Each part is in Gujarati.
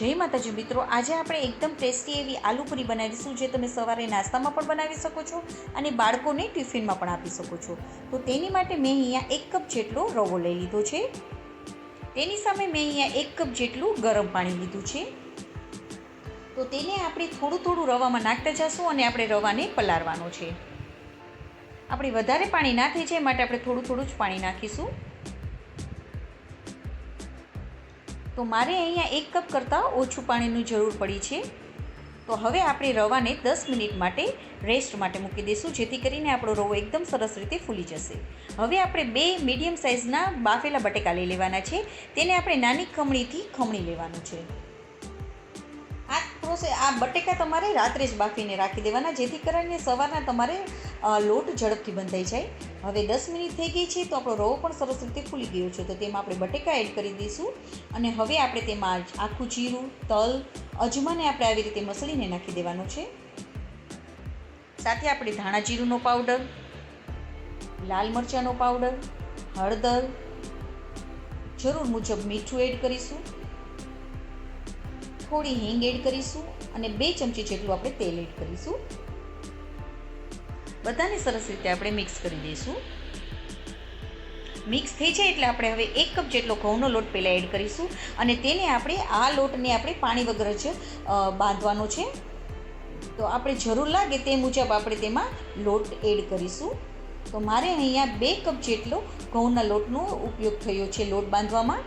જય માતાજી મિત્રો, આજે આપણે એકદમ ટેસ્ટી એવી આલુ પૂરી બનાવીશું જે તમે સવારે નાસ્તામાં પણ બનાવી શકો છો અને બાળકોને ટિફિનમાં પણ આપી શકો છો. તો તેની માટે મેં અહીંયા એક કપ જેટલો રવો લઈ લીધો છે. તેની સામે મેં અહીંયા એક કપ જેટલું ગરમ પાણી લીધું છે. તો તેને આપણે થોડું થોડું રવામાં નાખતા જશું અને આપણે રવાને પલાળવાનો છે. આપણે વધારે પાણી ના થઈ જાય માટે આપણે થોડું થોડું જ પાણી નાખીશું. તો મારે અહીંયા એક કપ કરતાં ઓછું પાણીની જરૂર પડી છે. તો હવે આપણે રવાને દસ મિનિટ માટે રેસ્ટ માટે મૂકી દઈશું, જેથી કરીને આપણો રવો એકદમ સરસ રીતે ફૂલી જશે. હવે આપણે બે મીડિયમ સાઇઝના બાફેલા બટેકા લઈ લેવાના છે. તેને આપણે નાની ખમણીથી ખમણી લેવાનું છે. આ પ્રોસેસ આ બટેકા તમારે રાત્રે જ બાફીને રાખી દેવાના, જેથી કરીને સવારના તમારે લોટ ઝડપથી બંધાઈ જાય. હવે દસ મિનિટ થઈ ગઈ છે તો આપણો રવો પણ સરસ રીતે ફૂલી ગયો છે. તો તેમાં આપણે બટેકા એડ કરી દઈશું. અને હવે આપણે તેમાં આખું જીરું, તલ, અજમાને આપણે આવી રીતે મસળીને નાખી દેવાનું છે. સાથે આપણે ધાણા જીરુંનો પાવડર, લાલ મરચાંનો પાવડર, હળદર, જરૂર મુજબ મીઠું એડ કરીશું. થોડી હિંગ એડ કરીશું અને બે ચમચી જેટલું આપણે તેલ એડ કરીશું. બધાને સરસ રીતે આપણે મિક્સ કરી દઈશું. મિક્સ થઈ જાય એટલે આપણે હવે એક કપ જેટલો ઘઉંનો લોટ પહેલાં એડ કરીશું અને તેને આપણે આ લોટને આપણે પાણી વગર જ બાંધવાનો છે. તો આપણે જરૂર લાગે તે મુજબ આપણે તેમાં લોટ એડ કરીશું. તો મારે અહીંયા બે કપ જેટલો ઘઉંના લોટનો ઉપયોગ થયો છે લોટ બાંધવામાં.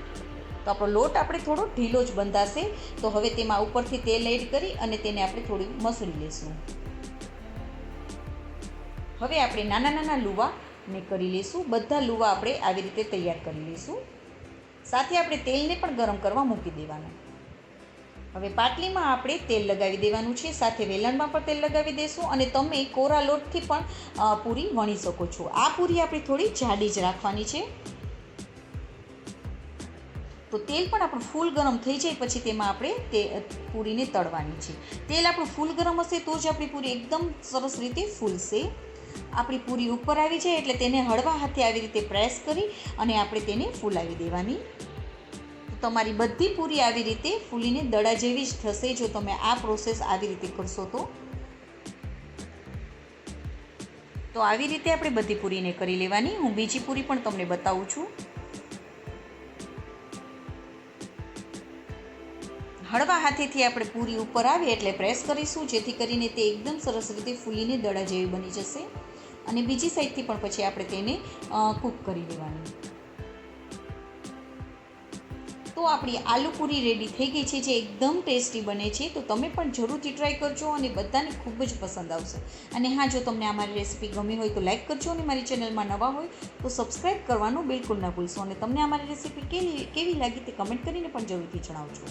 તો આપણો લોટ આપણે થોડો ઢીલો જ બંધાશે. તો હવે તેમાં ઉપરથી તેલ એડ કરી અને તેને આપણે થોડી મસળી લઈશું. હવે આપણે નાના નાના લુવા ને કરી લઈશું. બધા લુવા આપણે આવી રીતે તૈયાર કરી લઈશું. સાથે આપણે તેલને પણ ગરમ કરવા મૂકી દેવાનું. હવે પાટલીમાં આપણે તેલ લગાવી દેવાનું છે. સાથે વેલણમાં પણ તેલ લગાવી દઈશું અને તમે કોરા લોટથી પણ પૂરી વણી શકો છો. આ પૂરી આપણે થોડી જાડી જ રાખવાની છે. તો તેલ પણ આપણું ફૂલ ગરમ થઈ જાય પછી તેમાં આપણે તે પૂરીને તળવાની છે. તેલ આપણું ફૂલ ગરમ હશે તો જ આપણી પૂરી એકદમ સરસ રીતે ફૂલશે. આપણી પૂરી ઉપર આવી જાય એટલે તેને હળવા હાથે આવી રીતે પ્રેસ કરી અને આપણે તેને ફૂલાવી દેવાની. તમારી બધી પૂરી આવી રીતે ફૂલીને દડા જેવી જ થશે જો તમે આ પ્રોસેસ આવી રીતે કરશો તો. તો આવી રીતે આપણે બધી પૂરીને કરી લેવાની. હું બીજી પૂરી પણ તમને બતાવું છું. હળવા હાથેથી આપણે પૂરી ઉપર આવે એટલે પ્રેસ કરીશું, જેથી કરીને તે એકદમ સરસ રીતે ફૂલીને દડા જેવી બની જશે. અને બીજી સાઈડથી પણ પછી આપણે તેને કૂક કરી દેવાની તો આપણી આલુ પૂરી રેડી થઈ ગઈ છે, જે એકદમ ટેસ્ટી બને છે. તો તમે પણ જરૂરથી ટ્રાય કરજો અને બધાને ખૂબ જ પસંદ આવશે. અને હા, જો તમને આ મારી રેસીપી ગમી હોય તો લાઈક કરજો અને મારી ચેનલમાં નવા હોય તો સબસ્ક્રાઈબ કરવાનું બિલકુલ ના ભૂલશો. અને તમને આ મારી રેસીપી કેવી કેવી લાગી તે કમેન્ટ કરીને પણ જરૂરથી જણાવજો.